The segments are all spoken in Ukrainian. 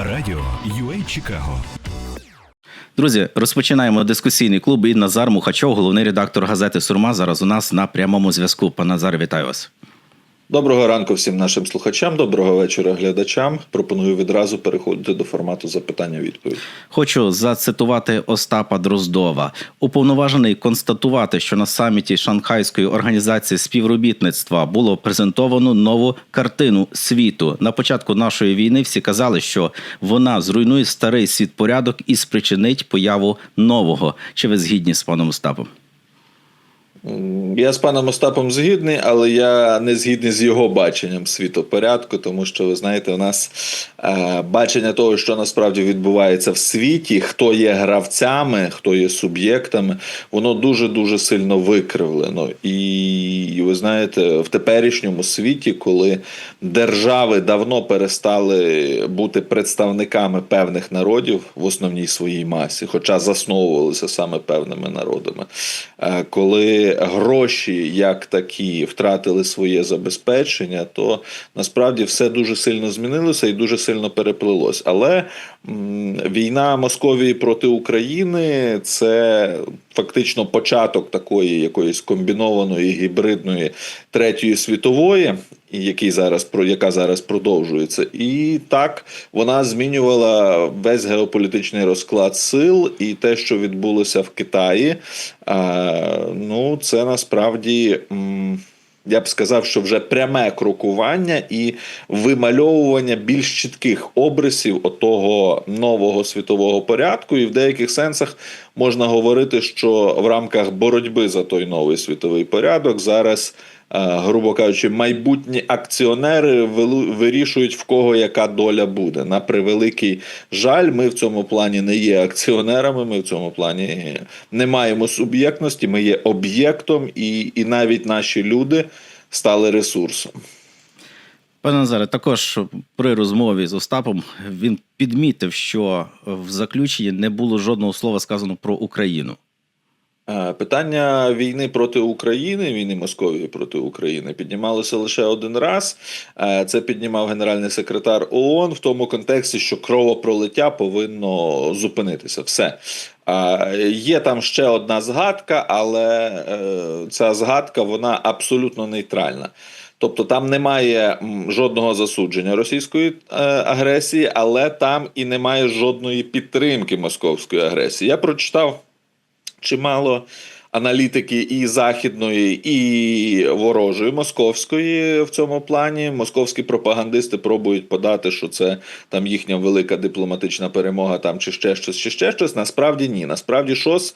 Радіо UA Чикаго. Друзі, розпочинаємо дискусійний клуб. І Назар Мухачов, головний редактор газети Сурма. Зараз у нас на прямому зв'язку. Пан Назар, вітаю вас. Доброго ранку всім нашим слухачам, доброго вечора глядачам. Пропоную відразу переходити до формату запитання-відповідь. Хочу зацитувати Остапа Дроздова. Уповноважений констатувати, що на саміті Шанхайської організації співробітництва було презентовано нову картину світу. На початку нашої війни всі казали, що вона зруйнує старий світпорядок і спричинить появу нового. Чи ви згідні з паном Остапом? Я з паном Остапом згідний, але я не згідний з його баченням світопорядку, тому що ви знаєте, у нас е, бачення того, що насправді відбувається в світі, хто є гравцями, хто є суб'єктами, воно дуже дуже сильно викривлено. І ви знаєте, в теперішньому світі, коли держави давно перестали бути представниками певних народів в основній своїй масі, хоча засновувалися саме певними народами, е, коли гроші як такі втратили своє забезпечення, то насправді все дуже сильно змінилося і дуже сильно переплилось. Але війна Московії проти України це фактично початок такої якоїсь комбінованої гібридної третьої світової. Який зараз яка зараз продовжується, і так вона змінювала весь геополітичний розклад сил, і те, що відбулося в Китаї, ну це насправді. Я б сказав, що вже пряме крокування і вимальовування більш чітких обрисів отого нового світового порядку, і в деяких сенсах можна говорити, що в рамках боротьби за той новий світовий порядок зараз. Грубо кажучи, майбутні акціонери вирішують, в кого яка доля буде. На превеликий жаль, ми в цьому плані не є акціонерами. Ми в цьому плані не маємо суб'єктності. Ми є об'єктом, і, і навіть наші люди стали ресурсом. Пане Назаре, також при розмові з Остапом він підмітив, що в заключенні не було жодного слова сказано про Україну. Питання війни проти України, війни Московії проти України, піднімалося лише один раз. Це піднімав генеральний секретар ООН в тому контексті, що кровопролиття повинно зупинитися. Все є там ще одна згадка, але е, ця згадка вона абсолютно нейтральна. Тобто там немає жодного засудження російської е, агресії, але там і немає жодної підтримки московської агресії. Я прочитав чимало аналітики і західної, і ворожої московської в цьому плані. Московські пропагандисти пробують подати, що це там їхня велика дипломатична перемога, там чи ще щось, чи ще щось. Насправді ні. Насправді ШОС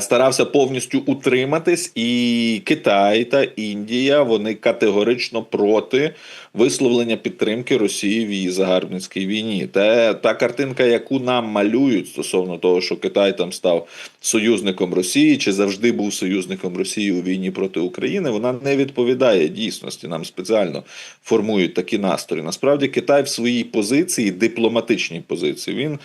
старався повністю утриматись, і Китай та Індія вони категорично проти висловлення підтримки Росії в її загарбницькій війні. Та та картинка, яку нам малюють стосовно того, що Китай там став союзником Росії, чи завжди був союзником Росії у війні проти України, вона не відповідає дійсності. Нам спеціально формують такі настрої. Насправді, Китай в своїй позиції, дипломатичній позиції, він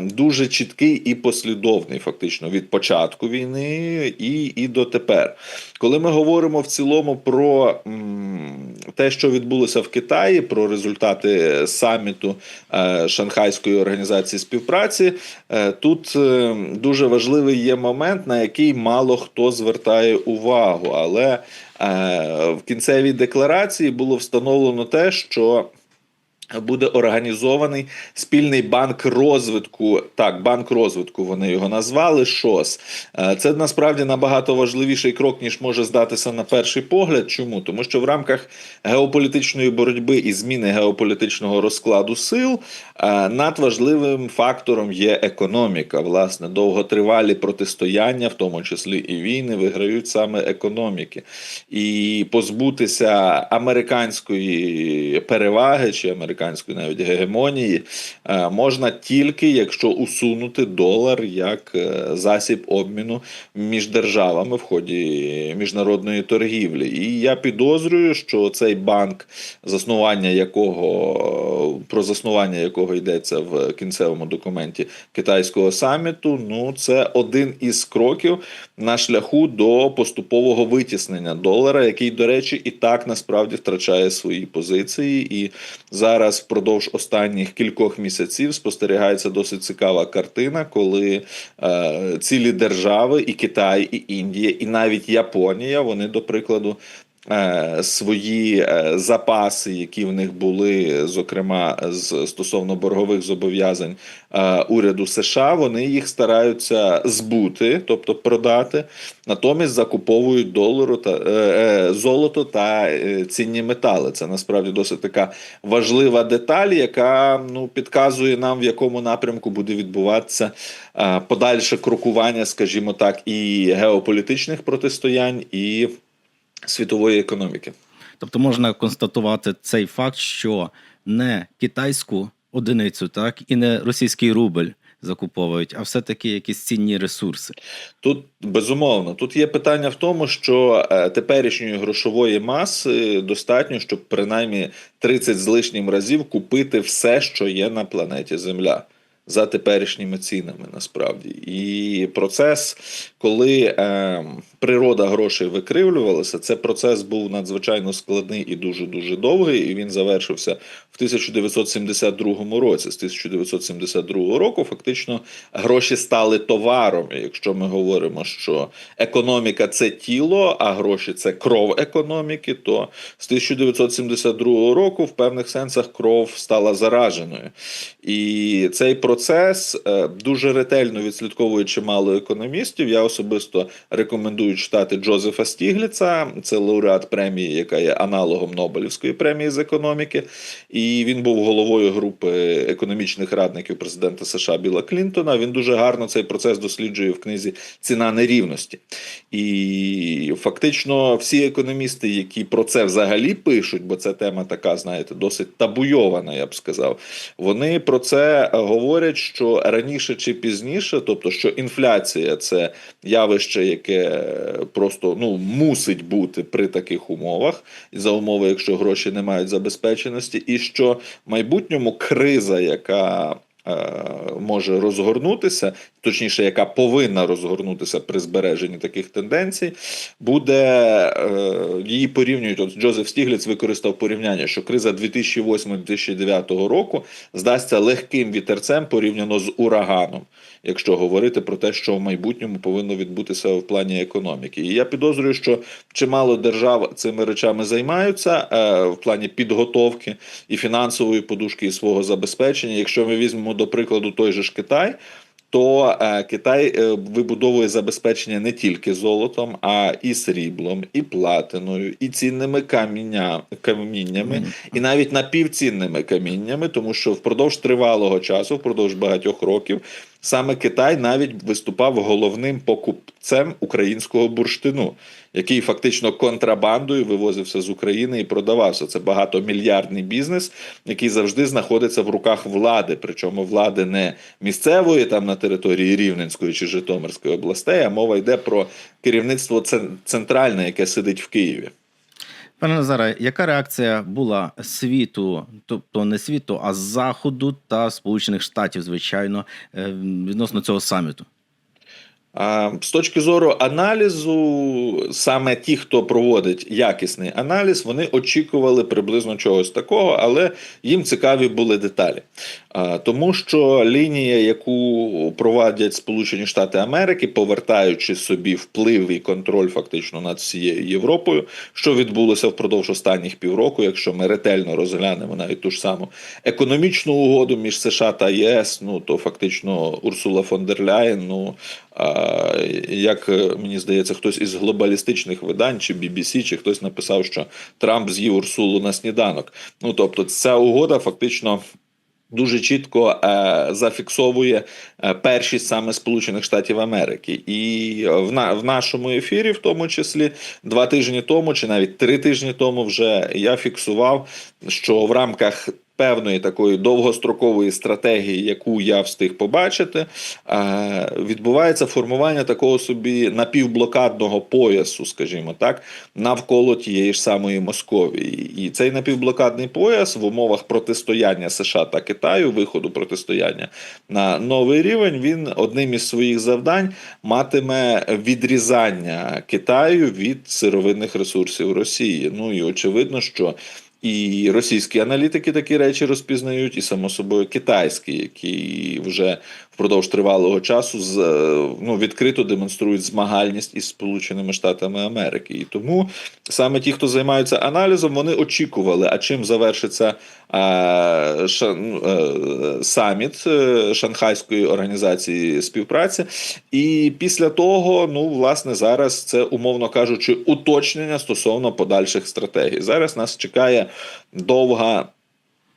дуже чіткий і послідовний, фактично, від початку війни і, і до тепер. Коли ми говоримо в цілому про те, що відбулося в Китаї, про результати саміту е, Шанхайської організації співпраці, е, тут е, дуже важливий є момент, на який мало хто звертає увагу. Але в кінцевій декларації було встановлено те, що Буде організований спільний банк розвитку. Так, банк розвитку вони його назвали. ШОС. Е, це насправді набагато важливіший крок, ніж може здатися на перший погляд. Чому? Тому що в рамках геополітичної боротьби і зміни геополітичного розкладу сил е, надважливим фактором є економіка. Власне, довготривалі протистояння, в тому числі і війни, виграють саме економіки. І позбутися американської переваги чи американської американської навіть гегемонії е, можна тільки якщо усунути долар як е, засіб обміну між державами в ході міжнародної торгівлі. І я підозрюю, що цей банк, заснування якого про заснування якого йдеться в кінцевому документі китайського саміту, ну це один із кроків на шляху до поступового витіснення долара, який, до речі, і так насправді втрачає свої позиції. І зараз впродовж останніх кількох місяців спостерігається досить цікава картина, коли е, цілі держави, і Китай, і Індія, і навіть Японія, вони до прикладу. Е, Свої е, запаси, які в них були, зокрема з стосовно боргових зобов'язань е, уряду США, вони їх стараються збути, тобто продати, натомість закуповують долару та золото та цінні метали. Це насправді досить така важлива деталь, яка ну підказує нам, в якому напрямку буде відбуватися подальше крокування, скажімо так, і геополітичних протистоянь, і світової економіки. Тобто можна констатувати цей факт, що не китайську одиницю, так і не російський рубль закуповують, а все-таки якісь цінні ресурси. Тут безумовно тут є питання в тому, що е, теперішньої грошової маси достатньо, щоб принаймні 30 з лишнім разів купити все, що є на планеті Земля. За теперішніми цінами насправді і процес, коли е, природа грошей викривлювалася, це процес був надзвичайно складний і дуже дуже довгий. І він завершився в 1972 році. З 1972 року фактично гроші стали товаром. Якщо ми говоримо, що економіка це тіло, а гроші це кров економіки, то з 1972 року в певних сенсах кров стала зараженою. І цей процес е, дуже ретельно відслідковує чимало економістів. Я особисто рекомендую читати Джозефа Стігліца, це лауреат премії, яка є аналогом Нобелівської премії з економіки. І він був головою групи економічних радників президента США Біла Клінтона. Він дуже гарно цей процес досліджує в книзі Ціна нерівності. І фактично всі економісти, які про це взагалі пишуть, бо це тема така, знаєте, досить табуйована, я б сказав. Вони про це говорять, що раніше чи пізніше, тобто що інфляція це явище, яке просто ну мусить бути при таких умовах, за умови, якщо гроші не мають забезпеченості, і що в майбутньому криза, яка Може розгорнутися, точніше, яка повинна розгорнутися при збереженні таких тенденцій, буде е, її порівнюють. От Джозеф Стігліц використав порівняння, що криза 2008-2009 року здасться легким вітерцем порівняно з ураганом, якщо говорити про те, що в майбутньому повинно відбутися в плані економіки. І я підозрюю, що чимало держав цими речами займаються е, в плані підготовки і фінансової подушки і свого забезпечення. Якщо ми візьмемо до прикладу той же ж Китай. То е, Китай е, вибудовує забезпечення не тільки золотом, а і сріблом, і платиною, і цінними каміння, каміннями, і навіть напівцінними каміннями, тому що впродовж тривалого часу, впродовж багатьох років, саме Китай навіть виступав головним покупцем українського бурштину, який фактично контрабандою вивозився з України і продавався. Це багатомільярдний бізнес, який завжди знаходиться в руках влади, причому влади не місцевої, там на території Рівненської чи Житомирської областей, а мова йде про керівництво центральне, яке сидить в Києві. Пане Назаре, яка реакція була світу, тобто не світу, а заходу та Сполучених Штатів, звичайно, е, відносно цього саміту? З точки зору аналізу, саме ті, хто проводить якісний аналіз, вони очікували приблизно чогось такого, але їм цікаві були деталі. Тому що лінія, яку проводять Сполучені Штати Америки, повертаючи собі вплив і контроль фактично над всією Європою, що відбулося впродовж останніх півроку, якщо ми ретельно розглянемо навіть ту ж саму економічну угоду між США та ЄС, ну то фактично Урсула фон дер Ляєн, ну як е, мені здається, хтось із глобалістичних видань, чи BBC, чи хтось написав, що Трамп з'їв Урсулу на сніданок. Ну тобто, ця угода фактично. Дуже чітко е, зафіксовує е, першість саме Сполучених Штатів Америки, і в на в нашому ефірі, в тому числі два тижні тому, чи навіть три тижні тому, вже я фіксував, що в рамках певної такої довгострокової стратегії, яку я встиг побачити, відбувається формування такого собі напівблокадного поясу, скажімо так, навколо тієї ж самої Московії. І цей напівблокадний пояс в умовах протистояння США та Китаю, виходу протистояння на новий рівень, він одним із своїх завдань матиме відрізання Китаю від сировинних ресурсів Росії. Ну і очевидно, що і російські аналітики такі речі розпізнають, і само собою китайські, які вже впродовж тривалого часу з е, ну відкрито демонструють змагальність із Сполученими Штатами Америки. І тому саме ті, хто займаються аналізом, вони очікували, а чим завершиться е, шан, е, саміт е, Шанхайської організації співпраці. І після того, ну власне, зараз це умовно кажучи, уточнення стосовно подальших стратегій. Зараз нас чекає довга.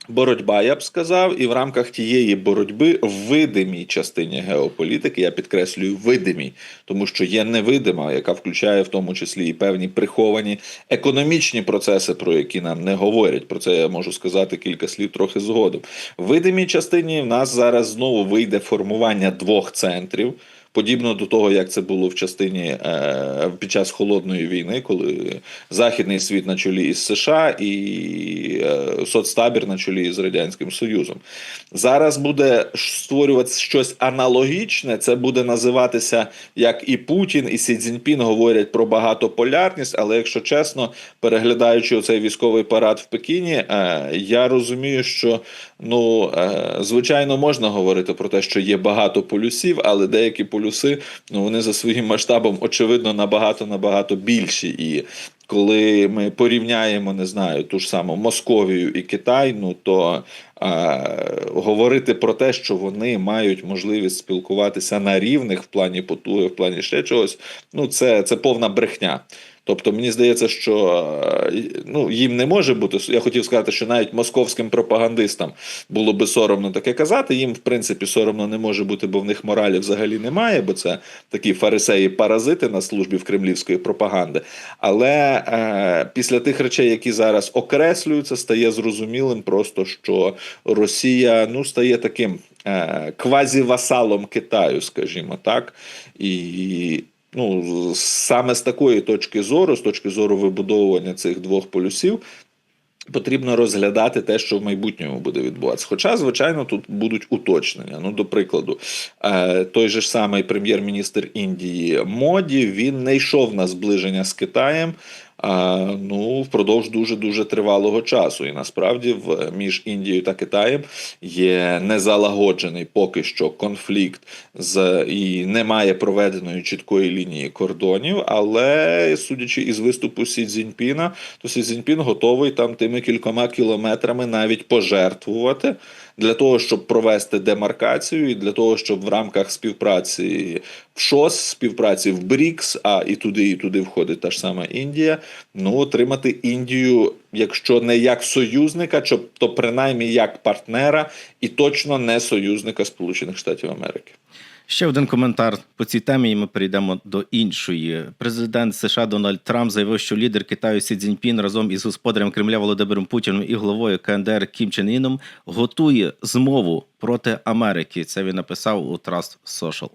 Боротьба, я б сказав, і в рамках тієї боротьби в видимій частині геополітики, я підкреслюю, видимій, тому що є невидима, яка включає в тому числі і певні приховані економічні процеси, про які нам не говорять. Про це я можу сказати кілька слів трохи згодом. В видимій частині в нас зараз знову вийде формування двох центрів. Подібно до того, як це було в частині е, під час холодної війни, коли західний світ на чолі із США і е, соцтабір на чолі з радянським Союзом. Зараз буде створюватися щось аналогічне. Це буде називатися як і Путін, і Сі Цзіньпін говорять про багатополярність. Але якщо чесно, переглядаючи оцей військовий парад в Пекіні, е, я розумію, що ну звичайно можна говорити про те, що є багато полюсів, але деякі полюси ну вони за своїм масштабом очевидно набагато набагато більші і. Коли ми порівняємо, не знаю, ту ж саму Московію і Китай, ну то а, говорити про те, що вони мають можливість спілкуватися на рівних в плані потуги, в плані ще чогось, ну це, це повна брехня. Тобто мені здається, що е, ну їм не може бути. Я хотів сказати, що навіть московським пропагандистам було би соромно таке казати. Їм, в принципі, соромно не може бути, бо в них моралі взагалі немає, бо це такі фарисеї-паразити на службі в кремлівської пропаганди. Але е, після тих речей, які зараз окреслюються, стає зрозумілим просто, що Росія ну стає таким е, квазівасалом Китаю, скажімо так, і. Ну, саме з такої точки зору, з точки зору вибудовування цих двох полюсів, потрібно розглядати те, що в майбутньому буде відбуватися. Хоча, звичайно, тут будуть уточнення. Ну, до прикладу, е, той же ж самий прем'єр-міністр Індії Моді він не йшов на зближення з Китаєм. Ну, впродовж дуже дуже тривалого часу. І насправді в між Індією та Китаєм є незалагоджений поки що конфлікт з і немає проведеної чіткої лінії кордонів. Але судячи із виступу Сі Цзіньпіна, то Сі Цзіньпін готовий там тими кількома кілометрами навіть пожертвувати для того, щоб провести демаркацію, і для того, щоб в рамках співпраці в ШОС, співпраці в БРІКС, а і туди, і туди входить та ж сама Індія. Ну, отримати Індію, якщо не як союзника, то принаймні як партнера, і точно не союзника Сполучених Штатів Америки. Ще один коментар по цій темі. і Ми перейдемо до іншої. Президент США Дональд Трамп заявив, що лідер Китаю Сі Цзіньпін разом із господарем Кремля Володимиром Путіним і головою КНДР Кім Чен Іном готує змову проти Америки. Це він написав у Trust Social.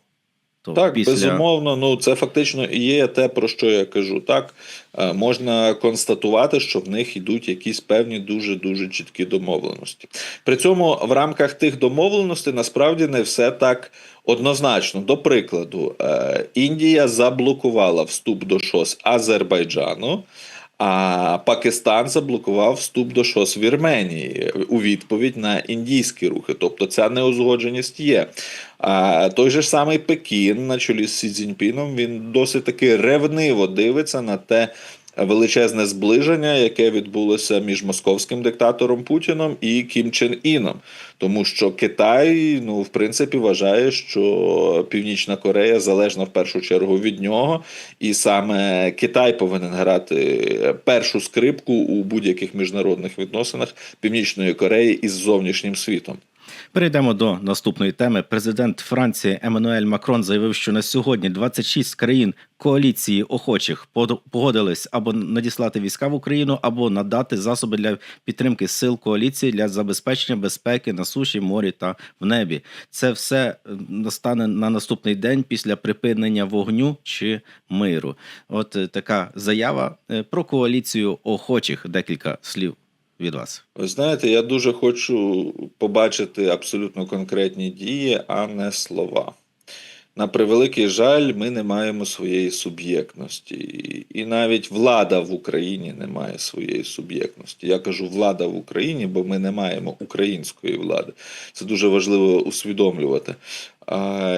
То так, після... безумовно, ну це фактично і є те, про що я кажу. Так е, можна констатувати, що в них йдуть якісь певні дуже дуже чіткі домовленості. При цьому в рамках тих домовленостей насправді не все так однозначно. До прикладу, е, Індія заблокувала вступ до ШОС Азербайджану. А Пакистан заблокував вступ до ШОС Вірменії у відповідь на індійські рухи. Тобто ця неузгодженість є. А той же самий Пекін на чолі з Сі Цзіньпіном, він досить таки ревниво дивиться на те. Величезне зближення, яке відбулося між московським диктатором Путіном і Кім Чен Іном, тому що Китай, ну в принципі, вважає, що Північна Корея залежна в першу чергу від нього, і саме Китай повинен грати першу скрипку у будь-яких міжнародних відносинах Північної Кореї із зовнішнім світом. Перейдемо до наступної теми. Президент Франції Еммануель Макрон заявив, що на сьогодні 26 країн коаліції охочих погодились або надіслати війська в Україну, або надати засоби для підтримки сил коаліції для забезпечення безпеки на суші, морі та в небі. Це все настане на наступний день після припинення вогню чи миру. От е, така заява е, про коаліцію охочих. Декілька слів від вас. Ви знаєте, я дуже хочу побачити абсолютно конкретні дії, а не слова. На превеликий жаль, ми не маємо своєї суб'єктності. І- навіть влада в Україні не має своєї суб'єктності. Я кажу влада в Україні, бо ми не маємо української влади. Це дуже важливо усвідомлювати.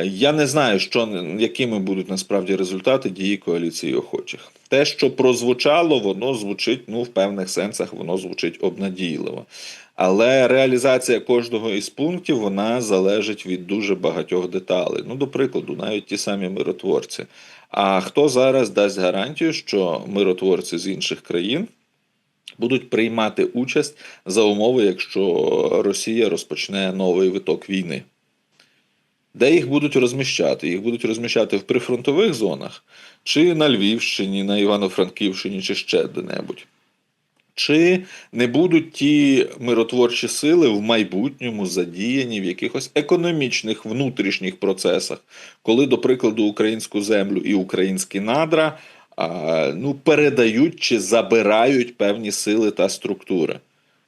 Я не знаю, що, якими будуть насправді результати дії коаліції охочих. Те, що прозвучало, воно звучить, ну, в певних сенсах, воно звучить обнадійливо. Але реалізація кожного із пунктів вона залежить від дуже багатьох деталей. Ну, до прикладу, навіть ті самі миротворці. А хто зараз дасть гарантію, що миротворці з інших країн будуть приймати участь за умови, якщо Росія розпочне новий виток війни? Де їх будуть розміщати? Їх будуть розміщати в прифронтових зонах, чи на Львівщині, на Івано-Франківщині, чи ще де-небудь. Чи не будуть ті миротворчі сили в майбутньому задіяні в якихось економічних внутрішніх процесах, коли, до прикладу, українську землю і українські надра ну, передають чи забирають певні сили та структури?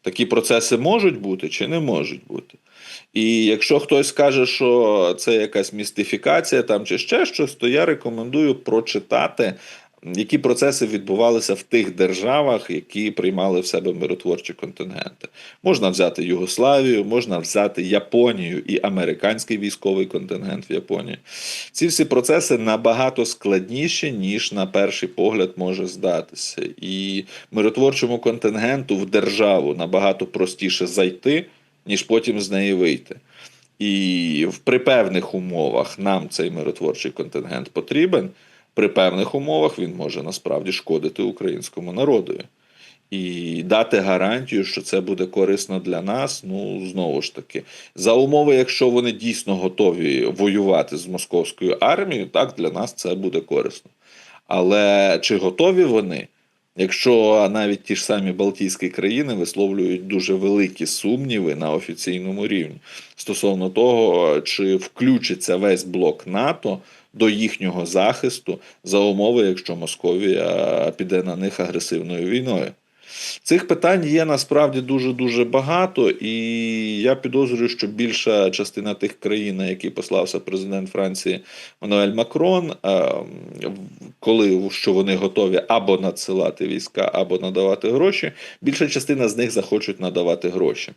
Такі процеси можуть бути чи не можуть бути? І якщо хтось скаже, що це якась містифікація там чи ще щось, то я рекомендую прочитати, які процеси відбувалися в тих державах, які приймали в себе миротворчі контингенти. Можна взяти Югославію, можна взяти Японію і американський військовий контингент в Японії. Ці всі процеси набагато складніші, ніж на перший погляд може здатися. І миротворчому контингенту в державу набагато простіше зайти, ніж потім з неї вийти. І при певних умовах нам цей миротворчий контингент потрібен. При певних умовах він може насправді шкодити українському народові. І дати гарантію, що це буде корисно для нас, ну знову ж таки, за умови, якщо вони дійсно готові воювати з московською армією, так для нас це буде корисно. Але чи готові вони? Якщо навіть ті ж самі Балтійські країни висловлюють дуже великі сумніви на офіційному рівні стосовно того, чи включиться весь блок НАТО до їхнього захисту за умови, якщо Московія піде на них агресивною війною. Цих питань є насправді дуже дуже багато, і я підозрюю, що більша частина тих країн, на які послався президент Франції Мануель Макрон, е, коли що вони готові або надсилати війська, або надавати гроші, більша частина з них захочуть надавати гроші.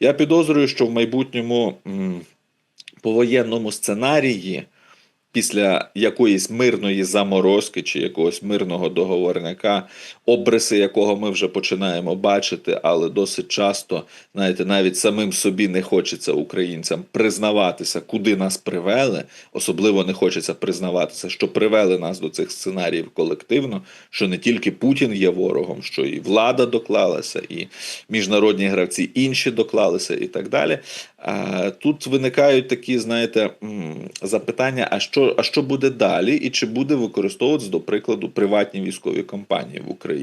Я підозрюю, що в майбутньому повоєнному сценарії після якоїсь мирної заморозки чи якогось мирного договорника, обриси якого ми вже починаємо бачити, але досить часто, знаєте, навіть самим собі не хочеться українцям признаватися, куди нас привели. Особливо не хочеться признаватися, що привели нас до цих сценаріїв колективно, що не тільки Путін є ворогом, що і влада доклалася, і міжнародні гравці інші доклалися, і так далі. А, Тут виникають такі, знаєте, запитання: а що, а що буде далі, і чи буде використовуватися, до прикладу, приватні військові компанії в Україні?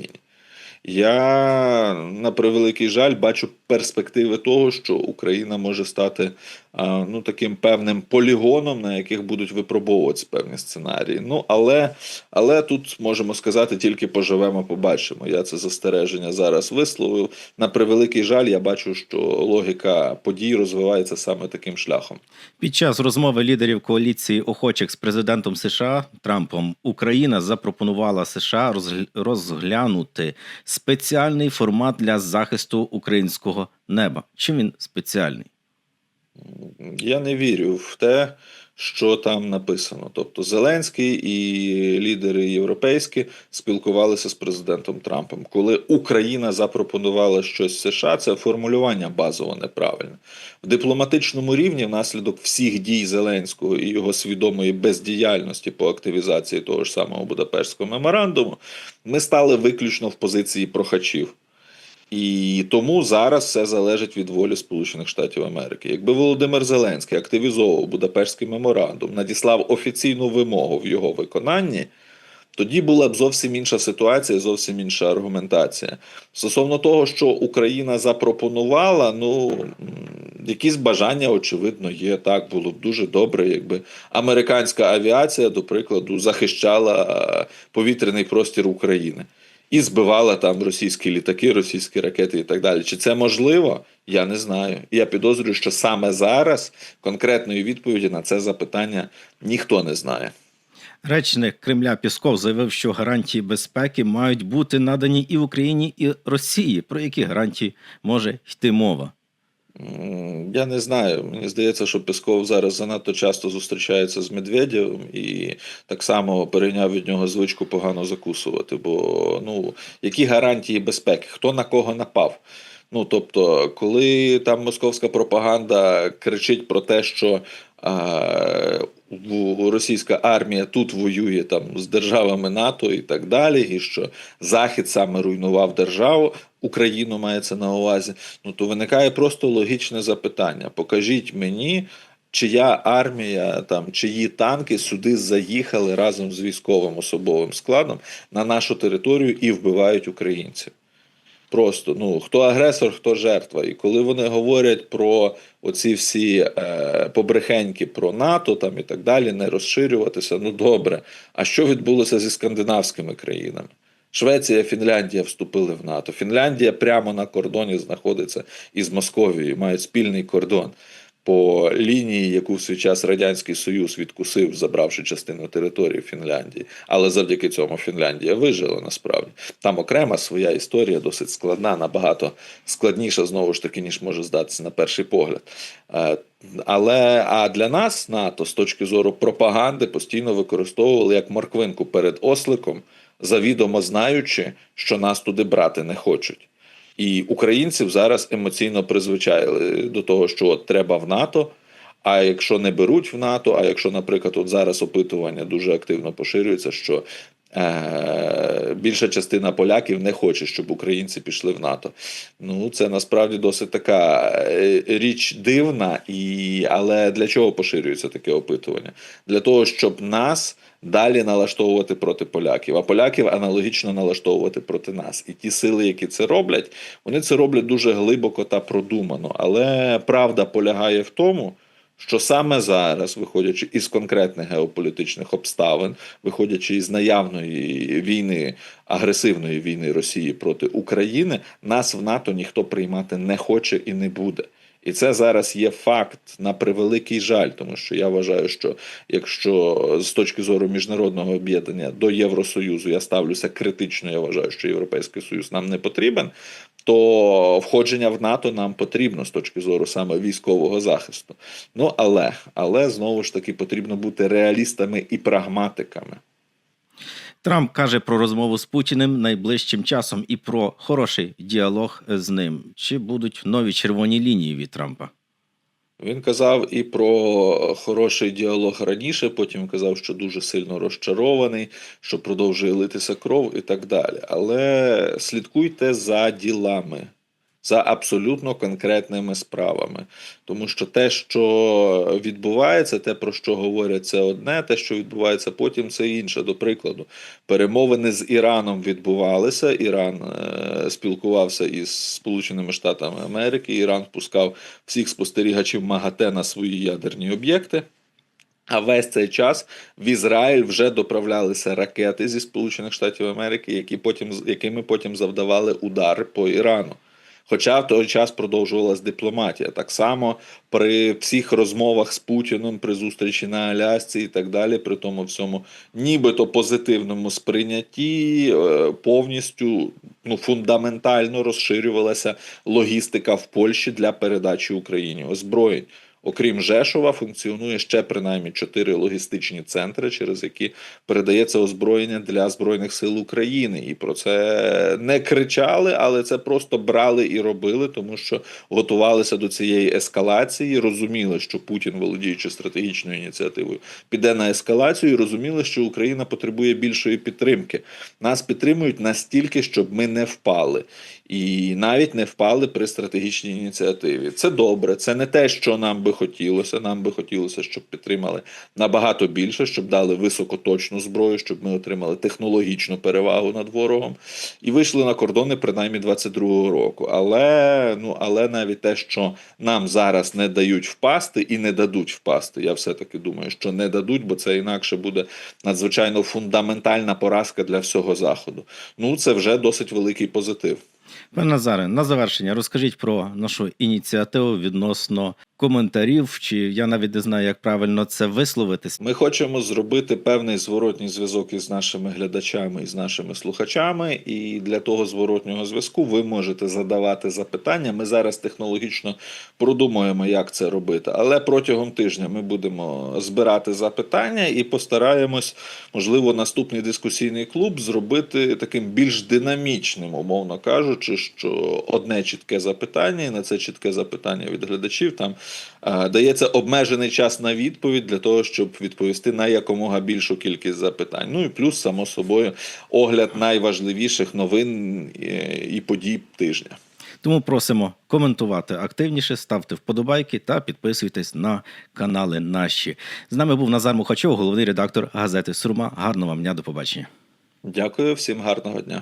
Я на превеликий жаль бачу перспективи того, що Україна може стати ну таким певним полігоном, на яких будуть випробовуватися певні сценарії. Ну але, але тут можемо сказати тільки поживемо, побачимо. Я це застереження зараз висловив. На превеликий жаль, я бачу, що логіка подій розвивається саме таким шляхом. Під час розмови лідерів коаліції охочих з президентом США Трампом Україна запропонувала США розгля- розглянути спеціальний формат для захисту українського неба. Чим він спеціальний? Я не вірю в те, що там написано. Тобто Зеленський і лідери європейські спілкувалися з президентом Трампом. Коли Україна запропонувала щось США, це формулювання базово неправильне. В дипломатичному рівні, внаслідок всіх дій Зеленського і його свідомої бездіяльності по активізації того ж самого Будапештського меморандуму, ми стали виключно в позиції прохачів. І тому зараз все залежить від волі Сполучених Штатів Америки. Якби Володимир Зеленський активізовував Будапештський меморандум, надіслав офіційну вимогу в його виконанні, тоді була б зовсім інша ситуація, зовсім інша аргументація. Стосовно того, що Україна запропонувала, ну якісь бажання, очевидно, є. Так було б дуже добре, якби американська авіація, до прикладу, захищала повітряний простір України і збивала там російські літаки, російські ракети і так далі. Чи це можливо? Я не знаю. Я підозрюю, що саме зараз конкретної відповіді на це запитання ніхто не знає. Речник Кремля Пісков заявив, що гарантії безпеки мають бути надані і Україні, і Росії. Про які гарантії може йти мова? Я не знаю. Мені здається, що Песков зараз занадто часто зустрічається з Медведєвим і так само перейняв від нього звичку погано закусувати. Бо ну які гарантії безпеки? Хто на кого напав? Ну тобто, коли там московська пропаганда кричить про те, що е, російська армія тут воює там з державами НАТО і так далі, і що Захід саме руйнував державу, Україну мається на увазі. Ну то виникає просто логічне запитання: покажіть мені. Чия армія, там, чиї танки сюди заїхали разом з військовим особовим складом на нашу територію і вбивають українців? Просто ну хто агресор, хто жертва. І коли вони говорять про оці всі е, побрехеньки про НАТО там і так далі, не розширюватися, ну добре. А що відбулося зі скандинавськими країнами? Швеція, Фінляндія вступили в НАТО. Фінляндія прямо на кордоні знаходиться із Московією, мають спільний кордон по лінії, яку в свій час Радянський Союз відкусив, забравши частину території Фінляндії. Але завдяки цьому Фінляндія вижила насправді. Там окрема своя історія, досить складна, набагато складніша знову ж таки, ніж може здатися на перший погляд. Е, Але а для нас НАТО з точки зору пропаганди постійно використовували як морквинку перед осликом, завідомо знаючи, що нас туди брати не хочуть. І українців зараз емоційно призвичаїли до того, що от треба в НАТО. А якщо не беруть в НАТО, а якщо, наприклад, от зараз опитування дуже активно поширюється, що більша частина поляків не хоче, щоб українці пішли в НАТО. Ну це насправді досить така е, річ дивна, і але для чого поширюється таке опитування? Для того, щоб нас далі налаштовувати проти поляків, а поляків аналогічно налаштовувати проти нас. І ті сили, які це роблять, вони це роблять дуже глибоко та продумано. Але правда полягає в тому. Що саме зараз, виходячи із конкретних геополітичних обставин, виходячи із наявної війни, агресивної війни Росії проти України, нас в НАТО ніхто приймати не хоче і не буде. І це зараз є факт на превеликий жаль, тому що я вважаю, що якщо з точки зору міжнародного об'єднання до Євросоюзу я ставлюся критично, я вважаю, що Європейський Союз нам не потрібен, то входження в НАТО нам потрібно з точки зору саме військового захисту. Ну але, але знову ж таки потрібно бути реалістами і прагматиками. Трамп каже про розмову з Путіним найближчим часом і про хороший діалог з ним. Чи будуть нові червоні лінії від Трампа? Він казав і про хороший діалог раніше, потім казав, що дуже сильно розчарований, що продовжує литися кров і так далі. Але слідкуйте за ділами, за абсолютно конкретними справами. Тому що те, що відбувається, те, про що говорять, це одне, те, що відбувається потім, це інше. До прикладу, перемовини з Іраном відбувалися. Іран е, спілкувався із Сполученими Штатами Америки. Іран впускав всіх спостерігачів МАГАТЕ на свої ядерні об'єкти. А весь цей час в Ізраїль вже доправлялися ракети зі Сполучених Штатів Америки, які потім, якими потім завдавали удари по Ірану. Хоча в той час продовжувалась дипломатія. Так само при всіх розмовах з Путіним, при зустрічі на Алясці і так далі, при тому всьому нібито позитивному сприйнятті е, повністю ну, фундаментально розширювалася логістика в Польщі для передачі Україні озброєнь. Окрім Жешова, функціонує ще принаймні чотири логістичні центри, через які передається озброєння для збройних сил України. І про це не кричали, але це просто брали і робили, тому що готувалися до цієї ескалації, розуміли, що Путін, володіючи стратегічною ініціативою, піде на ескалацію, і розуміли, що Україна потребує більшої підтримки. Нас підтримують настільки, щоб ми не впали. І навіть не впали при стратегічній ініціативі. Це добре, це не те, що нам би хотілося. Нам би хотілося, щоб підтримали набагато більше, щоб дали високоточну зброю, щоб ми отримали технологічну перевагу над ворогом і вийшли на кордони принаймні 22-го року. Але ну але навіть те, що нам зараз не дають впасти і не дадуть впасти. Я все таки думаю, що не дадуть, бо це інакше буде надзвичайно фундаментальна поразка для всього заходу. Ну це вже досить великий позитив. Пане Назаре, на завершення розкажіть про нашу ініціативу відносно коментарів, чи я навіть не знаю, як правильно це висловитись. Ми хочемо зробити певний зворотній зв'язок із нашими глядачами і з нашими слухачами. І для того зворотнього зв'язку ви можете задавати запитання. Ми зараз технологічно продумуємо, як це робити. Але протягом тижня ми будемо збирати запитання і постараємось, можливо, наступний дискусійний клуб зробити таким більш динамічним, умовно кажучи, що одне чітке запитання, і на це чітке запитання від глядачів там дається обмежений час на відповідь для того, щоб відповісти на якомога більшу кількість запитань. Ну і плюс, само собою, огляд найважливіших новин е, і подій тижня. Тому просимо коментувати активніше, ставте вподобайки та підписуйтесь на канали наші. З нами був Назар Мухачов, головний редактор газети Сурма. Гарного вам дня, до побачення. Дякую, всім гарного дня.